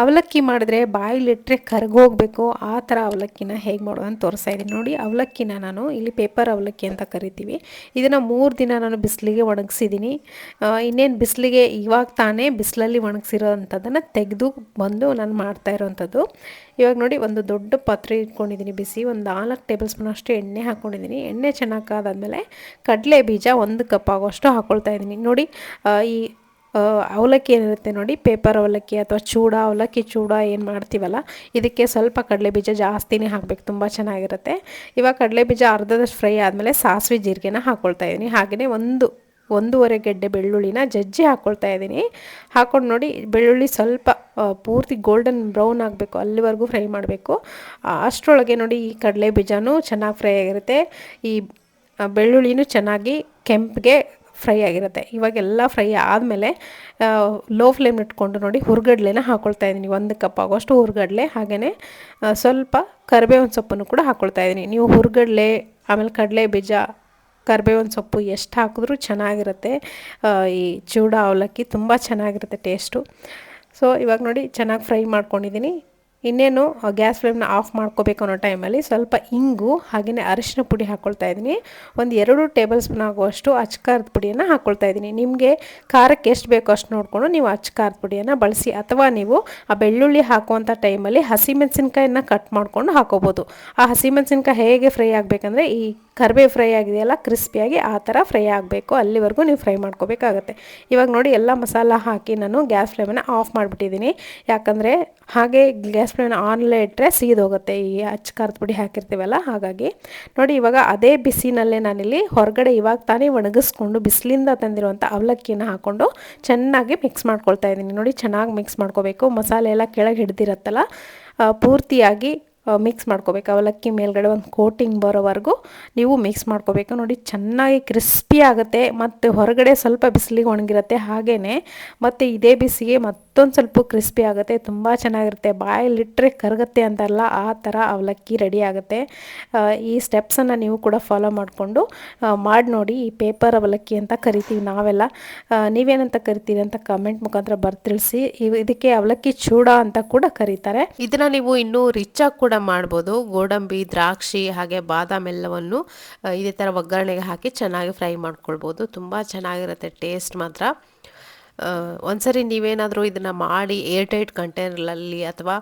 ಅವಲಕ್ಕಿ ಮಾಡಿದ್ರೆ ಬಾಯಿಲಿಟ್ಟರೆ ಕರ್ಗೋಗ್ಬೇಕು. ಆ ಥರ ಅವಲಕ್ಕಿನ ಹೇಗೆ ಮಾಡೋದು ಅಂತ ತೋರಿಸ್ತಾ ಇದ್ದೀನಿ. ನೋಡಿ, ಅವಲಕ್ಕಿನ ನಾನು ಇಲ್ಲಿ ಪೇಪರ್ ಅವಲಕ್ಕಿ ಅಂತ ಕರಿತೀವಿ. ಇದನ್ನು ಮೂರು ದಿನ ನಾನು ಬಿಸಿಲಿಗೆ ಒಣಗಿಸಿದ್ದೀನಿ. ಇನ್ನೇನು ಬಿಸಿಲಿಗೆ ಇವಾಗ ತಾನೇ ಬಿಸಿಲಲ್ಲಿ ಒಣಗಿಸಿರೋ ಅಂಥದ್ದನ್ನು ತೆಗೆದು ಬಂದು ನಾನು ಮಾಡ್ತಾ ಇರೋವಂಥದ್ದು ಇವಾಗ ನೋಡಿ, ಒಂದು ದೊಡ್ಡ ಪಾತ್ರೆ ಇಟ್ಕೊಂಡಿದ್ದೀನಿ ಬಿಸಿ. ಒಂದು ನಾಲ್ಕು ಟೇಬಲ್ ಸ್ಪೂನ್ ಅಷ್ಟು ಎಣ್ಣೆ ಹಾಕ್ಕೊಂಡಿದ್ದೀನಿ ಎಣ್ಣೆ ಚೆನ್ನಾಗಿ ಕಾದಾದಮೇಲೆ ಕಡಲೆ ಬೀಜ ಒಂದು ಕಪ್ ಆಗೋಷ್ಟು ಹಾಕ್ಕೊಳ್ತಾ ಇದ್ದೀನಿ. ನೋಡಿ ಈ ಅವಲಕ್ಕಿ ಏನಿರುತ್ತೆ ನೋಡಿ ಪೇಪರ್ ಅವಲಕ್ಕಿ ಅಥವಾ ಚೂಡ, ಅವಲಕ್ಕಿ ಚೂಡ ಏನು ಮಾಡ್ತೀವಲ್ಲ, ಇದಕ್ಕೆ ಸ್ವಲ್ಪ ಕಡಲೆ ಬೀಜ ಜಾಸ್ತಿನೇ ಹಾಕಬೇಕು, ತುಂಬ ಚೆನ್ನಾಗಿರುತ್ತೆ. ಇವಾಗ ಕಡಲೆ ಬೀಜ ಅರ್ಧದಷ್ಟು ಫ್ರೈ ಆದಮೇಲೆ ಸಾಸಿವೆ ಜೀರಿಗೆನ ಹಾಕ್ಕೊಳ್ತಾ ಇದ್ದೀನಿ ಹಾಗೆಯೇ ಒಂದು, ಒಂದೂವರೆ ಗೆಡ್ಡೆ ಬೆಳ್ಳುಳ್ಳಿನ ಜಜ್ಜಿ ಹಾಕ್ಕೊಳ್ತಾ ಇದ್ದೀನಿ ಹಾಕ್ಕೊಂಡು ನೋಡಿ, ಬೆಳ್ಳುಳ್ಳಿ ಸ್ವಲ್ಪ ಪೂರ್ತಿ ಗೋಲ್ಡನ್ ಬ್ರೌನ್ ಆಗಬೇಕು, ಅಲ್ಲಿವರೆಗೂ ಫ್ರೈ ಮಾಡಬೇಕು. ಅಷ್ಟರೊಳಗೆ ನೋಡಿ, ಈ ಕಡಲೆ ಬೀಜನೂ ಚೆನ್ನಾಗಿ ಫ್ರೈ ಆಗಿರುತ್ತೆ. ಈ ಬೆಳ್ಳುಳ್ಳಿನೂ ಚೆನ್ನಾಗಿ ಕೆಂಪಿಗೆ ಫ್ರೈ ಆಗಿರುತ್ತೆ. ಇವಾಗೆಲ್ಲ ಫ್ರೈ ಆದಮೇಲೆ ಲೋ ಫ್ಲೇಮ್ ಇಟ್ಕೊಂಡು ನೋಡಿ ಹುರ್ಗಡ್ಲೆನ ಹಾಕ್ಕೊಳ್ತಾ ಇದ್ದೀನಿ. ಒಂದು ಕಪ್ ಆಗೋಷ್ಟು ಹುರ್ಗಡ್ಲೆ ಹಾಗೆಯೇ ಸ್ವಲ್ಪ ಕರಿಬೇವಿನ ಸೊಪ್ಪನ್ನು ಕೂಡ ಹಾಕ್ಕೊಳ್ತಾ ಇದ್ದೀನಿ. ನೀವು ಹುರ್ಗಡ್ಲೆ, ಆಮೇಲೆ ಕಡಲೆ ಬೀಜ ಕರಿಬೇವಿನ ಸೊಪ್ಪು ಎಷ್ಟು ಹಾಕಿದ್ರೂ ಚೆನ್ನಾಗಿರುತ್ತೆ. ಈ ಚೂಡ ಅವಲಕ್ಕಿ ತುಂಬ ಚೆನ್ನಾಗಿರುತ್ತೆ ಟೇಸ್ಟು ಸೊ ಇವಾಗ ನೋಡಿ ಚೆನ್ನಾಗಿ ಫ್ರೈ ಮಾಡ್ಕೊಂಡಿದ್ದೀನಿ. ಇನ್ನೇನು ಗ್ಯಾಸ್ ಫ್ಲೇಮ್ನ ಆಫ್ ಮಾಡ್ಕೋಬೇಕು ಅನ್ನೋ ಟೈಮಲ್ಲಿ ಸ್ವಲ್ಪ ಇಂಗು ಹಾಗೆಯೇ ಅರಿಶಿನ ಪುಡಿ ಹಾಕ್ಕೊಳ್ತಾ ಇದ್ದೀನಿ. ಒಂದು ಎರಡು ಟೇಬಲ್ ಸ್ಪೂನ್ ಆಗುವಷ್ಟು ಅಚ್ಕಾರದ ಪುಡಿಯನ್ನು ಹಾಕ್ಕೊಳ್ತಾ ಇದ್ದೀನಿ. ನಿಮಗೆ ಖಾರಕ್ಕೆ ಎಷ್ಟು ಬೇಕೋ ಅಷ್ಟು ನೋಡಿಕೊಂಡು ನೀವು ಅಚ್ಕಾರದ ಪುಡಿಯನ್ನು ಬಳಸಿ, ಅಥವಾ ನೀವು ಆ ಬೆಳ್ಳುಳ್ಳಿ ಹಾಕುವಂಥ ಟೈಮಲ್ಲಿ ಹಸಿಮೆಣಸಿನ್ಕಾಯಿನ ಕಟ್ ಮಾಡಿಕೊಂಡು ಹಾಕೋಬೋದು. ಆ ಹಸಿಮೆಣಸಿನ್ಕಾಯಿ ಹೇಗೆ ಫ್ರೈ ಆಗಬೇಕಂದ್ರೆ, ಈ ಕರಿಬೇವು ಫ್ರೈ ಆಗಿದೆಯಲ್ಲ ಕ್ರಿಸ್ಪಿಯಾಗಿ ಆ ಥರ ಫ್ರೈ ಆಗಬೇಕು. ಅಲ್ಲಿವರೆಗೂ ನೀವು ಫ್ರೈ ಮಾಡ್ಕೋಬೇಕಾಗತ್ತೆ. ಇವಾಗ ನೋಡಿ ಎಲ್ಲ ಮಸಾಲ ಹಾಕಿ ನಾನು ಗ್ಯಾಸ್ ಫ್ಲೇಮನ್ನು ಆಫ್ ಮಾಡಿಬಿಟ್ಟಿದ್ದೀನಿ. ಯಾಕಂದರೆ ಹಾಗೆ ಗ್ಯಾಸ್ ಫ್ಲೇಮ್ನ ಆನ್ಲೇ ಇಟ್ಟರೆ ಸೀದೋಗುತ್ತೆ. ಈ ಅಚ್ಚ ಖಾರದ ಪುಡಿ ಹಾಕಿರ್ತೀವಲ್ಲ, ಹಾಗಾಗಿ. ನೋಡಿ ಇವಾಗ ಅದೇ ಬಿಸಿನಲ್ಲೇ ನಾನಿಲ್ಲಿ ಹೊರಗಡೆ ಇವಾಗ ತಾನೇ ಒಣಗಿಸ್ಕೊಂಡು ಬಿಸಿಲಿಂದ ತಂದಿರುವಂಥ ಅವಲಕ್ಕಿನ ಹಾಕ್ಕೊಂಡು ಚೆನ್ನಾಗಿ ಮಿಕ್ಸ್ ಮಾಡ್ಕೊಳ್ತಾ ಇದ್ದೀನಿ. ನೋಡಿ ಚೆನ್ನಾಗಿ ಮಿಕ್ಸ್ ಮಾಡ್ಕೋಬೇಕು. ಮಸಾಲೆ ಎಲ್ಲ ಕೆಳಗೆ ಹಿಡ್ದಿರತ್ತಲ್ಲ ಪೂರ್ತಿಯಾಗಿ ಮಿಕ್ಸ್ ಮಾಡ್ಕೋಬೇಕು. ಅವಲಕ್ಕಿ ಮೇಲ್ಗಡೆ ಒಂದು ಕೋಟಿಂಗ್ ಬರೋವರೆಗೂ ನೀವು ಮಿಕ್ಸ್ ಮಾಡ್ಕೋಬೇಕು. ನೋಡಿ, ಚೆನ್ನಾಗಿ ಕ್ರಿಸ್ಪಿ ಆಗುತ್ತೆ, ಮತ್ತು ಹೊರಗಡೆ ಸ್ವಲ್ಪ ಬಿಸಿಲಿಗೆ ಒಣಗಿರುತ್ತೆ ಹಾಗೆಯೇ ಮತ್ತು ಇದೇ ಬಿಸಿಗೆ ಮತ್ತೊಂದು ಸ್ವಲ್ಪ ಕ್ರಿಸ್ಪಿ ಆಗುತ್ತೆ, ತುಂಬ ಚೆನ್ನಾಗಿರುತ್ತೆ. ಬಾಯಲ್ಲಿಟ್ಟರೆ ಕರಗುತ್ತೆ ಅಂತಲ್ಲ, ಆ ಥರ ಅವಲಕ್ಕಿ ರೆಡಿ ಆಗುತ್ತೆ. ಈ ಸ್ಟೆಪ್ಸನ್ನು ನೀವು ಕೂಡ ಫಾಲೋ ಮಾಡಿಕೊಂಡು ಮಾಡಿ ನೋಡಿ ಈ ಪೇಪರ್ ಅವಲಕ್ಕಿ ಅಂತ ಕರಿತೀವಿ ನಾವೆಲ್ಲ. ನೀವೇನಂತ ಕರಿತೀರಿ ಅಂತ ಕಮೆಂಟ್ ಮುಖಾಂತರ ಬರ್ತಿಳಿಸಿ. ಇದಕ್ಕೆ ಅವಲಕ್ಕಿ ಚೂಡ ಅಂತ ಕೂಡ ಕರೀತಾರೆ. ಇದನ್ನು ನೀವು ಇನ್ನೂ ರಿಚ್ ಆಗಿ ಕೂಡ ಮಾಡ್ಬೋದು. ಗೋಡಂಬಿ, ದ್ರಾಕ್ಷಿ, ಹಾಗೆ ಬಾದಾಮ್ ಎಲ್ಲವನ್ನು ಇದೇ ಥರ ಒಗ್ಗರಣೆಗೆ ಹಾಕಿ ಚೆನ್ನಾಗಿ ಫ್ರೈ ಮಾಡ್ಕೊಳ್ಬೋದು. ತುಂಬ ಚೆನ್ನಾಗಿರುತ್ತೆ ಟೇಸ್ಟ್ ಮಾತ್ರ. ಒಂದ್ಸರಿ ನೀವೇನಾದರೂ ಇದನ್ನು ಮಾಡಿ ಏರ್ ಟೈಟ್ ಕಂಟೈನರ್ಲಲ್ಲಿ ಅಥವಾ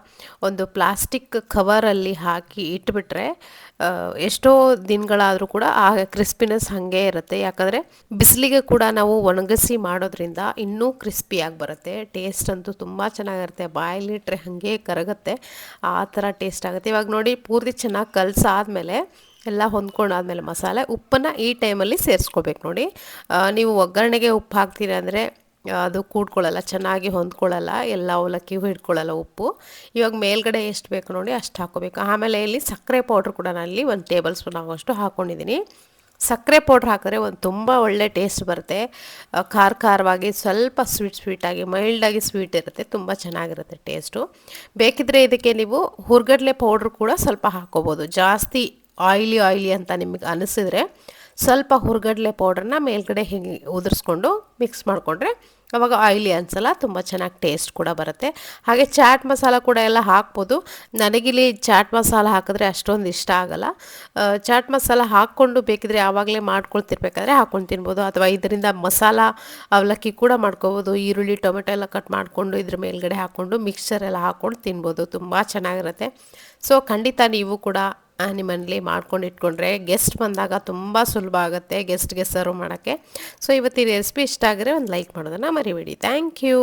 ಒಂದು ಪ್ಲಾಸ್ಟಿಕ್ ಕವರಲ್ಲಿ ಹಾಕಿ ಇಟ್ಬಿಟ್ರೆ ಎಷ್ಟೋ ದಿನಗಳಾದರೂ ಕೂಡ ಆ ಕ್ರಿಸ್ಪಿನೆಸ್ ಹಾಗೆ ಇರುತ್ತೆ. ಯಾಕಂದರೆ ಬಿಸಿಲಿಗೆ ಕೂಡ ನಾವು ಒಣಗಿಸಿ ಮಾಡೋದ್ರಿಂದ ಇನ್ನೂ ಕ್ರಿಸ್ಪಿಯಾಗಿ ಬರುತ್ತೆ. ಟೇಸ್ಟ್ ಅಂತೂ ತುಂಬ ಚೆನ್ನಾಗಿರುತ್ತೆ. ಬಾಯಲ್ಲಿಟ್ರೆ ಹಾಗೆ ಕರಗುತ್ತೆ. ಆ ಥರ ಟೇಸ್ಟ್ ಆಗುತ್ತೆ. ಇವಾಗ ನೋಡಿ, ಪೂರ್ತಿ ಚೆನ್ನಾಗಿ ಕಲಸಾದ್ಮೇಲೆ ಎಲ್ಲ ಹೊಂದ್ಕೊಂಡಾದ್ಮೇಲೆ ಮಸಾಲೆ ಉಪ್ಪನ್ನು ಈ ಟೈಮಲ್ಲಿ ಸೇರಿಸ್ಕೋಬೇಕು ನೋಡಿ. ನೀವು ಒಗ್ಗರಣೆಗೆ ಉಪ್ಪು ಹಾಕ್ತೀರಾ ಅಂದರೆ ಅದು ಕೂಡ್ಕೊಳ್ಳಲ್ಲ, ಚೆನ್ನಾಗಿ ಹೊಂದ್ಕೊಳ್ಳಲ್ಲ, ಎಲ್ಲ ಅವಲಕ್ಕಿ ಹಿಡ್ಕೊಳ್ಳಲ್ಲ ಉಪ್ಪು. ಇವಾಗ ಮೇಲ್ಗಡೆ ಎಷ್ಟು ಬೇಕು ನೋಡಿ ಅಷ್ಟು ಹಾಕೋಬೇಕು ಆಮೇಲೆ ಇಲ್ಲಿ ಸಕ್ಕರೆ ಪೌಡ್ರ್ ಕೂಡ ನಾನು ಇಲ್ಲಿ ಒಂದು ಟೇಬಲ್ ಸ್ಪೂನ್ ಆಗೋಷ್ಟು ಹಾಕ್ಕೊಂಡಿದ್ದೀನಿ ಸಕ್ಕರೆ ಪೌಡ್ರ್ ಹಾಕಿದ್ರೆ ಒಂದು ತುಂಬ ಒಳ್ಳೆ ಟೇಸ್ಟ್ ಬರುತ್ತೆ. ಖಾರ ಖಾರವಾಗಿ, ಸ್ವಲ್ಪ ಸ್ವೀಟ್ ಸ್ವೀಟಾಗಿ ಮೈಲ್ಡಾಗಿ ಸ್ವೀಟ್ ಇರುತ್ತೆ. ತುಂಬ ಚೆನ್ನಾಗಿರುತ್ತೆ ಟೇಸ್ಟು. ಬೇಕಿದ್ರೆ ಇದಕ್ಕೆ ನೀವು ಹುರ್ಗಡ್ಲೆ ಪೌಡ್ರ್ ಕೂಡ ಸ್ವಲ್ಪ ಹಾಕೋಬೋದು ಜಾಸ್ತಿ ಆಯಿಲಿ ಆಯಿಲಿ ಅಂತ ನಿಮಗೆ ಅನಿಸಿದ್ರೆ. ಸ್ವಲ್ಪ ಹುರ್ಗಡ್ಲೆ ಪೌಡ್ರನ್ನ ಮೇಲ್ಗಡೆ ಹಿಂಗೆ ಉದುರಿಸ್ಕೊಂಡು ಮಿಕ್ಸ್ ಮಾಡಿಕೊಂಡ್ರೆ ಅವಾಗ ಆಯಿಲಿ ಅನ್ಸಲ್ಲ, ತುಂಬ ಚೆನ್ನಾಗಿ ಟೇಸ್ಟ್ ಕೂಡ ಬರುತ್ತೆ. ಹಾಗೆ ಚಾಟ್ ಮಸಾಲ ಕೂಡ ಎಲ್ಲ ಹಾಕ್ಬೋದು. ನನಗಿಲ್ಲಿ ಚಾಟ್ ಮಸಾಲ ಹಾಕಿದ್ರೆ ಅಷ್ಟೊಂದು ಇಷ್ಟ ಆಗಲ್ಲ. ಚಾಟ್ ಮಸಾಲ ಹಾಕ್ಕೊಂಡು ಬೇಕಿದ್ರೆ ಆವಾಗಲೇ ಮಾಡ್ಕೊಳ್ತಿರ್ಬೇಕಾದ್ರೆ ಹಾಕ್ಕೊಂಡು ತಿನ್ಬೋದು. ಅಥವಾ ಇದರಿಂದ ಮಸಾಲ ಅವಲಕ್ಕಿ ಕೂಡ ಮಾಡ್ಕೋಬೋದು. ಈರುಳ್ಳಿ, ಟೊಮೆಟೊ ಎಲ್ಲ ಕಟ್ ಮಾಡಿಕೊಂಡು ಇದ್ರ ಮೇಲ್ಗಡೆ ಹಾಕ್ಕೊಂಡು ಮಿಕ್ಸ್ಚರ್ ಎಲ್ಲ ಹಾಕ್ಕೊಂಡು ತಿನ್ಬೋದು. ತುಂಬ ಚೆನ್ನಾಗಿರುತ್ತೆ. ಸೊ ಖಂಡಿತ ನೀವು ಕೂಡ ಆ, ನಿಮ್ಮ ಮನೇಲಿ ಮಾಡ್ಕೊಂಡು ಇಟ್ಕೊಂಡ್ರೆ ಗೆಸ್ಟ್ ಬಂದಾಗ ತುಂಬ ಸುಲಭ ಆಗುತ್ತೆ ಗೆಸ್ಟ್ಗೆ ಸರ್ವ್ ಮಾಡೋಕ್ಕೆ. ಸೊ ಇವತ್ತಿನ ರೆಸಿಪಿ ಇಷ್ಟ ಆಗಿದ್ರೆ ಒಂದು ಲೈಕ್ ಮಾಡೋದನ್ನು ಮರಿಬೇಡಿ. Thank you